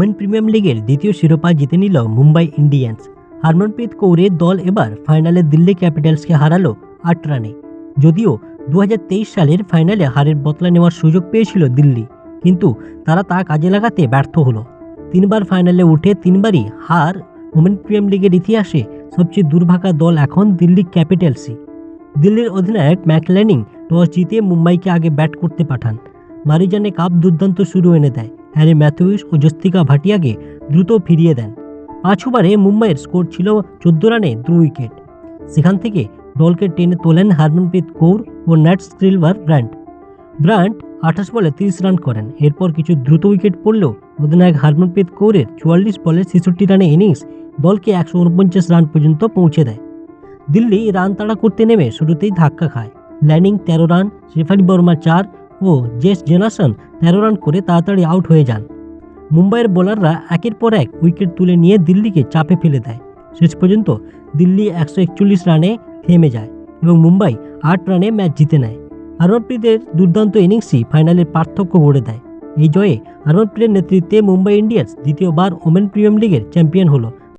Women premium লিগের দ্বিতীয় শিরোপা জিতে নিল মুম্বাই ইন্ডিয়ান্স। হারমনপ্রীত কৌরের দল এবার ফাইনালে দিল্লি ক্যাপিটালসকে হারালো আট রানে। যদিও দু হাজার তেইশ সালের ফাইনালে হারের বদলা নেওয়ার সুযোগ পেয়েছিল দিল্লি, কিন্তু তারা তা কাজে লাগাতে ব্যর্থ হলো। তিনবার ফাইনালে উঠে তিনবারই হার ওমেন প্রিমিয়াম লিগের ইতিহাসে সবচেয়ে দুর্ভাগা দল এখন দিল্লি ক্যাপিটালসই। দিল্লির অধিনায়ক ম্যাকল্যানিং টস জিতে মুম্বাইকে আগে ব্যাট করতে পাঠান। মারিজানে কাপ দুর্দান্ত শুরু এনে দেয়। হ্যারি ম্যাথিউস ও জস্তিকা ভাটিয়াকে দ্রুত ফিরিয়ে দেন। পাঁচ ওভারে মুম্বাইয়ের স্কোর ছিল চোদ্দ রানে দু উইকেট। সেখান থেকে দলকে টেনে তোলেন হারমনপ্রীত কৌর ও ন্যাট স্ক্রিলভার ব্র্যান্ড ব্র্যান্ড আঠাশ বলে তিরিশ রান করেন। এরপর কিছু দ্রুত উইকেট পড়লেও অধিনায়ক হারমনপ্রীত কৌরের চুয়াল্লিশ বলে ছেষট্টি রানে ইনিংস দলকে একশো উনপঞ্চাশ রান পর্যন্ত পৌঁছে দেয়। দিল্লি রান তাড়া করতে নেমে শুরুতেই ধাক্কা খায়। ল্যানিং তেরো রান শেফালি বর্মা চার ও জেস জেনাসন তেরো রান করে তাড়াতাড়ি আউট হয়ে যান। মুম্বাইয়ের বোলাররা একের পর এক উইকেট তুলে নিয়ে দিল্লিকে চাপে ফেলে দেয়। শেষ পর্যন্ত দিল্লি একশো একচল্লিশ রানে থেমে যায় এবং মুম্বাই আট রানে ম্যাচ জিতে নেয়। হরমনপ্রীতের দুর্দান্ত ইনিংসই ফাইনালের পার্থক্য গড়ে দেয়। এই জয়ে হরমনপ্রীতের নেতৃত্বে মুম্বাই ইন্ডিয়ান্স দ্বিতীয়বার ওমেন প্রিমিয়াম লিগের চ্যাম্পিয়ন হলো।